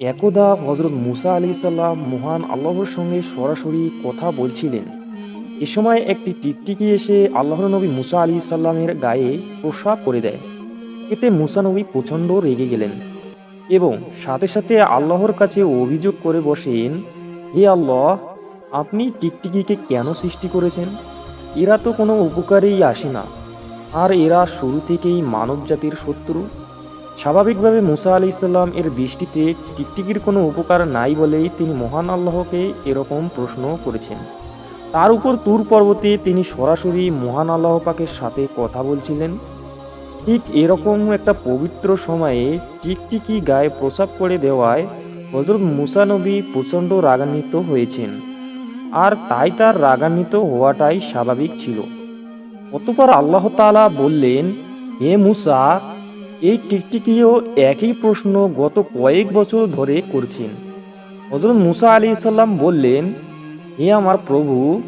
একদা হজরত মুসা আলি সাল্লাম মহান আল্লাহর সঙ্গে সরাসরি কথা বলছিলেন। এ সময় একটি টিকটিকি এসে আল্লাহর নবী মুসা আলি সাল্লামের গায়ে প্রসাব করে দেয়। এতে মুসা নবী প্রচণ্ড রেগে গেলেন এবং সাথে সাথে আল্লাহর কাছে অভিযোগ করে বসেন, হে আল্লাহ, আপনি টিকটিকিকে কেন সৃষ্টি করেছেন? এরা তো কোনো উপকারেই আসে না। আর এরা শুরু থেকেই মানব জাতির শত্রু। স্বাভাবিকভাবে মুসা আলি ইসলাম এর দৃষ্টিতে টিকটিকির কোনো উপকার নাই বলেই তিনি মহান আল্লাহকে এরকম প্রশ্ন করেছেন। তার উপর তুর পর্বতে তিনি সরাসরি মহান আল্লাহ পাকের সাথে কথা বলছিলেন। ঠিক এরকম একটা পবিত্র সময়ে টিকটিকি গায়ে প্রসাব করে দেওয়ায় হজরত মুসানবী প্রচণ্ড রাগান্বিত হয়েছেন। আর তাই তার রাগান্বিত হওয়াটাই স্বাভাবিক ছিল। অতপর আল্লাহ তাআলা বললেন, হে মুসা এই টিকটিকিও একই প্রশ্ন গত কয়েক বছর ধরে করছেন। হজরত মুসা আলী সাল্লাম বললেন, হে আমার প্রভু,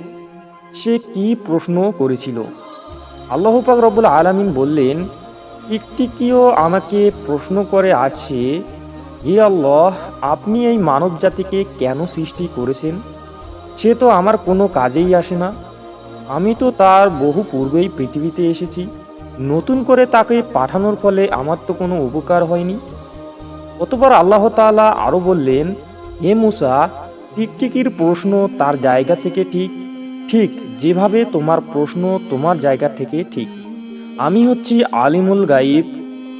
সে কি প্রশ্ন করেছিল? আল্লাহ পাক রব্বুল আলামিন বললেন, টিকটিকিও আমাকে প্রশ্ন করে আছে, হে আল্লাহ, আপনি এই মানব জাতিকে কেন সৃষ্টি করেছেন? সে তো আমার কোনো কাজেই আসে না। আমি তো তার বহু পূর্বেই পৃথিবীতে এসেছি। নতুন করে তাকে পাঠানোর ফলে আমার তো কোনো উপকার হয়নি। অতবার আল্লাহ তাআলা আরও বললেন, হে মুসা টিকটিকির প্রশ্ন তার জায়গা থেকে ঠিক? ঠিক যেভাবে তোমার প্রশ্ন তোমার জায়গা থেকে ঠিক। আমি হচ্ছি আলিমুল গাইব,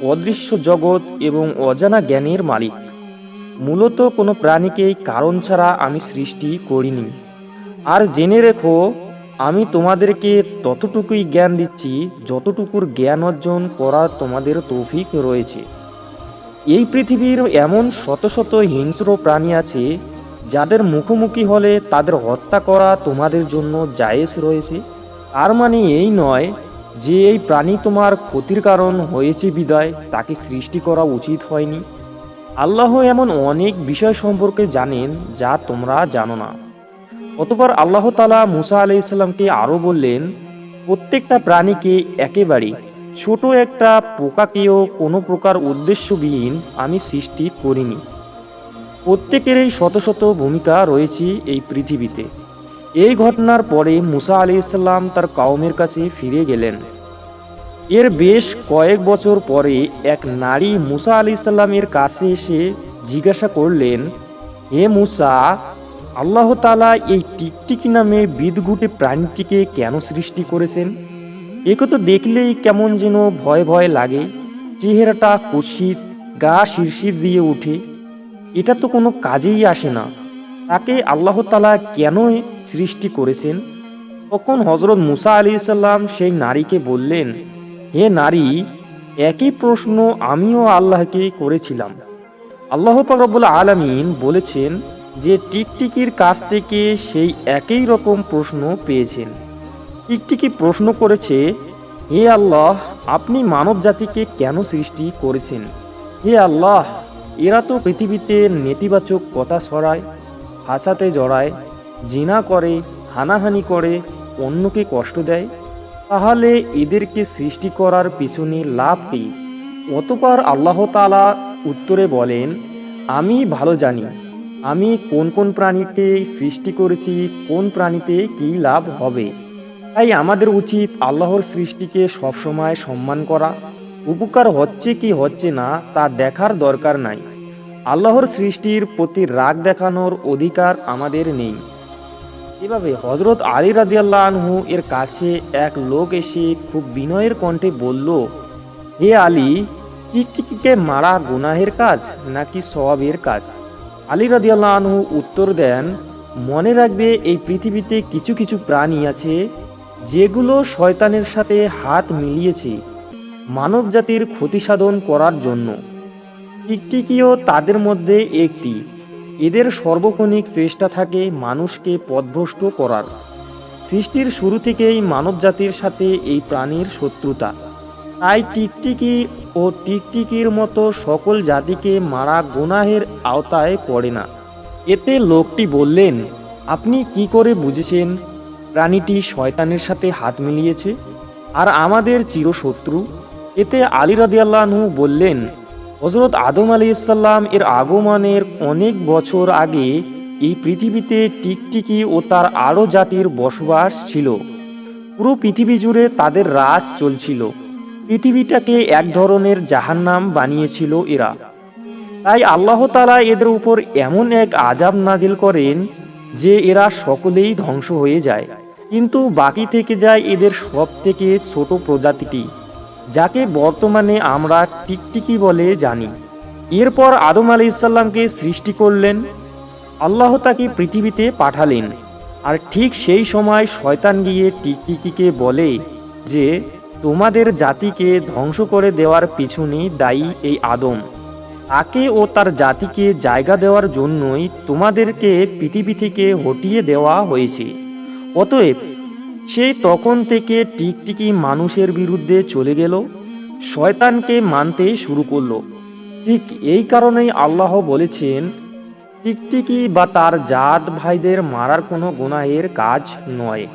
অদৃশ্য জগৎ এবং অজানা জ্ঞানের মালিক। মূলত কোনো প্রাণীকেই কারণ ছাড়া আমি সৃষ্টি করিনি। আর জেনে রেখো আমি তোমাদেরকে ততটুকুই জ্ঞান দিচ্ছি, যতটুকুর জ্ঞান অর্জন করার তোমাদের তৌফিক রয়েছে। এই পৃথিবীর এমন শত শত হিংস্র প্রাণী আছে, যাদের মুখোমুখি হলে তাদের হত্যা করা তোমাদের জন্য জায়েজ রয়েছে। তার মানে এই নয় যে এই প্রাণী তোমার ক্ষতির কারণ হয়েছে বিদায়, তাকে সৃষ্টি করা উচিত হয়নি। আল্লাহ এমন অনেক বিষয় সম্পর্কে জানেন যা তোমরা জানো না। অতপর আল্লাহ তালা মুসা আলাই ইসলামকে আরও বললেন, প্রত্যেকটা প্রাণীকে একেবারে ছোট একটা পোকাকেও কোনো প্রকার উদ্দেশ্যবিহীন আমি সৃষ্টি করিনি। প্রত্যেকেরই শত শত ভূমিকা রয়েছে এই পৃথিবীতে। এই ঘটনার পরে মুসা আলি ইসলাম তার কাউমের কাছে ফিরে গেলেন। এর বেশ কয়েক বছর পরে এক নারী মুসা আলি ইসলামের কাছে এসে জিজ্ঞাসা করলেন, হে মুসা আল্লাহ তালা এই টিকটিকি নামে বিদঘুটে প্রাণীটিকে কেন সৃষ্টি করেছেন? একে তো দেখলেই কেমন যেন ভয় ভয় লাগে, চেহারাটা কুৎসিত, গা শিরশির দিয়ে ওঠে। এটা তো কোনো কাজেই আসে না। তাকে আল্লাহ তালা কেন সৃষ্টি করেছেন? তখন হজরত মুসা আলি সাল্লাম সেই নারীকে বললেন, হে নারী, একই প্রশ্ন আমিও আল্লাহকে করেছিলাম। আল্লাহ পাকবুল আলমিন বলেছেন যে টিকটিকির কাছ থেকে সেই একই রকম প্রশ্ন পেয়েছেন। টিকটিকি প্রশ্ন করেছে, হে আল্লাহ, আপনি মানব জাতিকে কেন সৃষ্টি করেছেন? হে আল্লাহ, এরা তো পৃথিবীতে নেতিবাচক কথা ছড়ায়, হাসাতে জড়ায় জিনা করে, হানাহানি করে, অন্যকে কষ্ট দেয়। তাহলে এদেরকে সৃষ্টি করার পিছনে লাভ কি? অতপর আল্লাহ তালা উত্তরে বলেন, আমি ভালো জানি। আমি কোন কোন প্রাণীতে সৃষ্টি করেছি, কোন প্রাণীতে কী লাভ হবে? তাই আমাদের উচিত আল্লাহর সৃষ্টিকে সবসময় সম্মান করা। উপকার হচ্ছে কি হচ্ছে না, তা দেখার দরকার নাই। আল্লাহর সৃষ্টির প্রতি রাগ দেখানোর অধিকার আমাদের নেই। এভাবে হজরত আলী রাদিয়াল্লাহ আনহু এর কাছে এক লোক এসে খুব বিনয়ের কণ্ঠে বলল, হে আলী টিকটিকিকে মারা গুনাহের কাজ নাকি সওয়াবের কাজ? আলী রাদিয়াল্লাহ আনহু উত্তর দেন, মনে রাখবে এই পৃথিবীতে কিছু কিছু প্রাণী আছে, যেগুলো শয়তানের সাথে হাত মিলিয়েছে মানব জাতির ক্ষতি সাধন করার জন্য। টিকটিকিও তাদের মধ্যে একটি। এদের সর্বক্ষণিক চেষ্টা থাকে মানুষকে পথভ্রষ্ট করার। সৃষ্টির শুরু থেকেই মানব জাতির সাথে এই প্রাণীর শত্রুতা। তাই টিকটিকি ও টিকটিকির মতো সকল জাতিকে মারা গুনাহের আওতায় পড়ে না। এতে লোকটি বললেন, আপনি কি করে বুঝেছেন? প্রাণীটি শয়তানের সাথে হাত মিলিয়েছে আর আমাদের চিরশত্রু। এতে আলী রাদিয়াল্লাহু বললেন হজরত আদম আলী ইসাল্লাম এর আগমনের অনেক বছর আগে এই পৃথিবীতে টিকটিকি ও তার আরও জাতির বসবাস ছিল। পুরো পৃথিবী জুড়ে তাদের রাজ চলছিল। পৃথিবীটাকে এক ধরনের জাহান্নাম বানিয়েছিল এরা। তাই আল্লাহ তালা এদের উপর এমন এক আজাব নাজিল করেন যে এরা সকলেই ধ্বংস হয়ে যায়। কিন্তু বাকি থেকে যায় এদের সব থেকে ছোট প্রজাতিটি, যাকে বর্তমানে আমরা টিকটিকি বলে জানি। এরপর আদম আলি ইসাল্লামকে সৃষ্টি করলেন, আল্লাহ তাকে পৃথিবীতে পাঠালেন। আর ঠিক সেই সময় শয়তান গিয়ে টিকটিকিকে বলে যে তোমাদের জাতিকে ধ্বংস করে দেওয়ার পিছনে দায়ী এই আদম। তাকে ও তার জাতিকে জায়গা দেওয়ার জন্যই তোমাদেরকে পৃথিবী থেকে হটিয়ে দেওয়া হয়েছে। অতএব সে তখন থেকে টিকটিকি মানুষের বিরুদ্ধে চলে গেল, শয়তানকে মানতে শুরু করল। ঠিক এই কারণেই আল্লাহ বলেছেন, টিকটিকি বা তার জাত ভাইদের মারার কোনো গুনাহের কাজ নয়।